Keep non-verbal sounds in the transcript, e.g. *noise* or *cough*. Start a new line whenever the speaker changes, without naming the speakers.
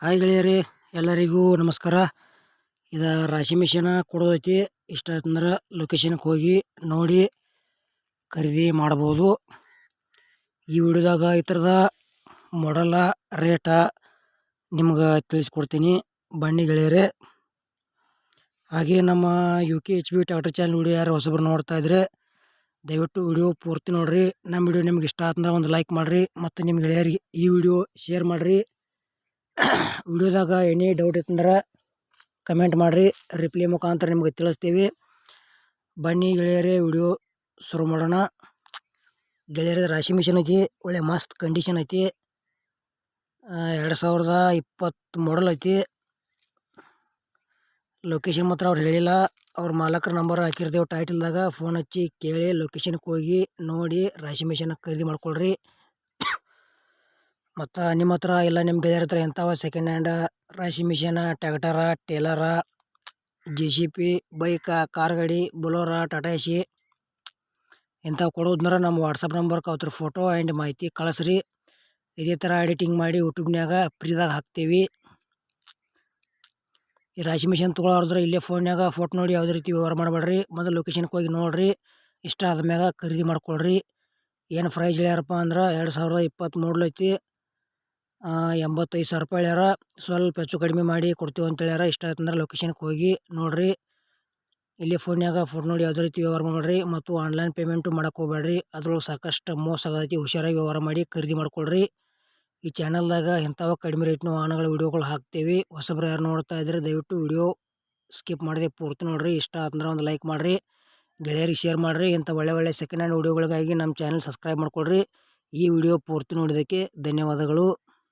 Hi ಗೆಳೆಯರಿ, ಎಲ್ಲರಿಗೂ ನಮಸ್ಕಾರ. ಇದು ರಾಶಿ ಮಿಷನ್ ಕೊಡೋದೈತಿ ಇಷ್ಟ ಆಯ್ತಂದ್ರೆ ಲೊಕೇಶನ್ಗೆ ಹೋಗಿ ನೋಡಿ ಖರೀದಿ ಮಾಡ್ಬೋದು. ಈ ವಿಡಿಯೋದಾಗ ಈ ಥರದ ಮಾಡಲ ರೇಟ ನಿಮ್ಗೆ ತಿಳಿಸ್ಕೊಡ್ತೀನಿ. ಬನ್ನಿ ಗೆಳೆಯರೆ. ಹಾಗೆ ನಮ್ಮ U K H B tractor channel video ಯಾರು ಹೊಸಬ್ರು ನೋಡ್ತಾ ಇದ್ರೆ ದಯವಿಟ್ಟು ವಿಡಿಯೋ ಪೂರ್ತಿ ನೋಡ್ರಿ. ನಮ್ಮ ವಿಡಿಯೋ ನಿಮ್ಗೆ ಇಷ್ಟ ಆತಂದ್ರೆ ಒಂದು ಲೈಕ್ ಮಾಡಿರಿ ಮತ್ತು ನಿಮ್ಮ ಗೆಳೆಯರಿಗೆ ಈ ವಿಡಿಯೋ ಶೇರ್ ಮಾಡಿರಿ. *coughs* ವಿಡಿಯೋದಾಗ ಏನೇ ಡೌಟ್ ಇತ್ತಂದ್ರೆ ಕಮೆಂಟ್ ಮಾಡಿರಿ. ರಿಪ್ಲೈ ಮುಖಾಂತರ ನಿಮ್ಗೆ ತಿಳಿಸ್ತೀವಿ. ಬನ್ನಿ ಗೆಳೆಯರೇ, ವಿಡಿಯೋ ಶುರು ಮಾಡೋಣ. ಗೆಳೆಯರ, ರಾಶಿ ಮಿಷನ್ ಐತಿ, ಒಳ್ಳೆ ಮಸ್ತ್ ಕಂಡೀಷನ್ ಐತಿ. ಎರಡು ಸಾವಿರದ ಇಪ್ಪತ್ತು ಮಾಡಲ್ ಐತಿ. ಲೊಕೇಶನ್ ಮಾತ್ರ ಅವ್ರು ಹೇಳಿಲ್ಲ. ಅವ್ರ ಮಾಲಕರ ನಂಬರ್ ಹಾಕಿರ್ತೇವೆ ಟೈಟಲ್ದಾಗ ಫೋನ್ ಹಚ್ಚಿ ಕೇಳಿ ಲೊಕೇಶನ್ಗೆ ಹೋಗಿ ನೋಡಿ ರಾಶಿ ಮಿಷನ್ ಖರೀದಿ ಮಾಡ್ಕೊಳ್ರಿ. ಮತ್ತು ನಿಮ್ಮ ಹತ್ರ ಇಲ್ಲ ನಿಮ್ಮ ಗೆಳೆಯರ ಹತ್ರ ಎಂಥವ ಸೆಕೆಂಡ್ ಹ್ಯಾಂಡ ರಾಶಿ machine tractor trailer J C B bike car ಗಾಡಿ ಬೊಲೋರ ಟಾಟಾ ಎಸಿ ಇಂಥವು ಕೊಡೋದ್ರ ನಮ್ಮ ವಾಟ್ಸಪ್ ನಂಬರ್ಗೆ ಅವ್ರ ಫೋಟೋ ಆ್ಯಂಡ್ ಮಾಹಿತಿ ಕಳಿಸ್ರಿ. ಇದೇ ಥರ ಎಡಿಟಿಂಗ್ ಮಾಡಿ ಯೂಟ್ಯೂಬ್ನಾಗ ಫ್ರೀದಾಗ ಹಾಕ್ತೀವಿ. ಈ ರಾಶಿ ಮಿಷನ್ ತೊಗೊಳಾರ್ದ್ರೆ ಇಲ್ಲೇ ಫೋನ್ಯಾಗ ಫೋಟೋ ನೋಡಿ ಯಾವುದೇ ರೀತಿ ವ್ಯವಹಾರ ಮಾಡಬೇಡ್ರಿ. ಮೊದಲು ಲೊಕೇಶನ್ಗೆ ಹೋಗಿ ನೋಡಿರಿ. ಇಷ್ಟ ಆದ್ಮ್ಯಾಗ ಖರೀದಿ ಮಾಡ್ಕೊಳ್ರಿ. ಏನು ಪ್ರೈಸ್ ಹೇಳ್ಯಾರಪ್ಪ ಅಂದ್ರೆ ಎರಡು ಸಾವಿರದ ಇಪ್ಪತ್ತು ಮೂಡ್ಲು ಐತಿ ಎಂಬತ್ತೈದು ಸಾವಿರ ರೂಪಾಯಿ ಹೇಳ್ಯಾರ. ಸ್ವಲ್ಪ ಹೆಚ್ಚು ಕಡಿಮೆ ಮಾಡಿ ಕೊಡ್ತೀವಿ ಅಂತ ಹೇಳ್ಯಾರ. ಇಷ್ಟ ಆಯ್ತಂದ್ರೆ ಲೊಕೇಶನ್ಗೆ ಹೋಗಿ ನೋಡಿರಿ. ಇಲ್ಲಿ ಫೋನ್ಯಾಗ ಫೋಟೋ ನೋಡಿ ಯಾವುದೇ ರೀತಿ ವ್ಯವಹಾರ ಮಾಡಿರಿ ಮತ್ತು ಆನ್ಲೈನ್ ಪೇಮೆಂಟು ಮಾಡೋಕ್ಕೆ ಹೋಗ್ಬೇಡ್ರಿ. ಅದ್ರೊಳಗೆ ಸಾಕಷ್ಟು ಮೋಸ ಆಗೈತಿ ಹುಷಾರಾಗಿ ವ್ಯವಹಾರ ಮಾಡಿ ಖರೀದಿ ಮಾಡ್ಕೊಳ್ರಿ. ಈ ಚಾನಲ್ದಾಗ ಇಂಥವ ಕಡಿಮೆ ರೇಟ್ನ ವಾಹನಗಳ ವಿಡಿಯೋಗಳು ಹಾಕ್ತೇವೆ. ಹೊಸಬ್ರು ಯಾರು ನೋಡ್ತಾ ಇದ್ರೆ ದಯವಿಟ್ಟು ವಿಡಿಯೋ ಸ್ಕಿಪ್ ಮಾಡದೆ ಪೂರ್ತಿ ನೋಡಿರಿ. ಇಷ್ಟ ಅಂದ್ರೆ ಒಂದು ಲೈಕ್ ಮಾಡಿರಿ. ಗೆಳೆಯರಿಗೆ ಶೇರ್ ಮಾಡಿರಿ. ಇಂಥ ಒಳ್ಳೆ ಒಳ್ಳೆ ಸೆಕೆಂಡ್ ಹ್ಯಾಂಡ್ ವೀಡಿಯೋಗಳಿಗಾಗಿ ನಮ್ಮ ಚಾನಲ್ ಸಬ್ಸ್ಕ್ರೈಬ್ ಮಾಡ್ಕೊಳ್ರಿ. ಈ ವಿಡಿಯೋ ಪೂರ್ತಿ ನೋಡಿದ್ದಕ್ಕೆ ಧನ್ಯವಾದಗಳು.